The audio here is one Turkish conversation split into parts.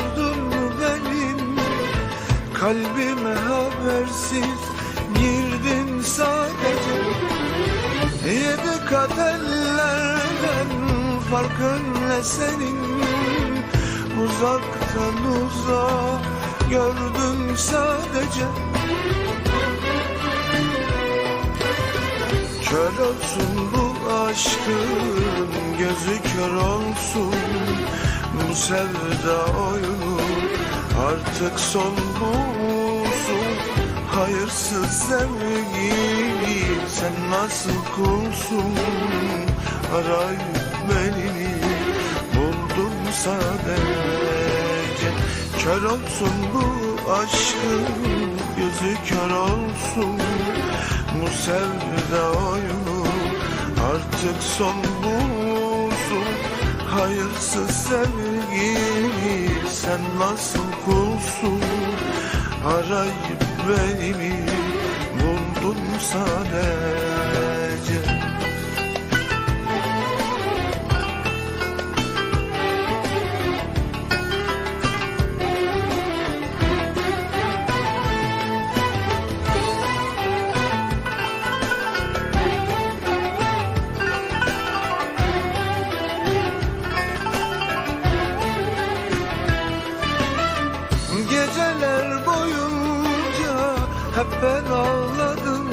sordun mu benim kalbime habersiz? Girdin sadece Yedi kaderlerden farkın ne senin Uzaktan uzağa gördüm sadece. Kör olsun bu aşkın gözü kör olsun Bu sevda oyunu artık son bulsun. Hayırsız sevgi sen nasıl kulsun? Arayıp beni buldum sadece. Kör olsun bu aşkın gözü kör olsun. Bu sevda oyunu artık son bulsun Hayırsız sevgi sen nasıl kulsun? Arayıp beni buldun sadece Geceler boyunca hep ben ağladım.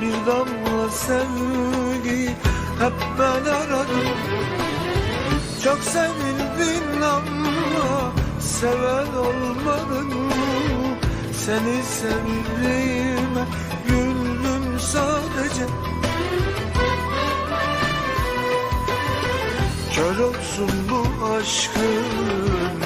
Bir damla sevgi hep ben aradım. Çok sevildin ama seven olmadın Seni sevdiğime güldüm sadece. Kör olsun bu aşkın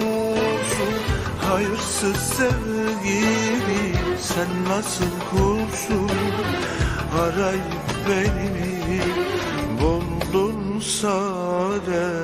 Hayırsız sevgili sen nasıl kulsun Arayıp beni buldun sadece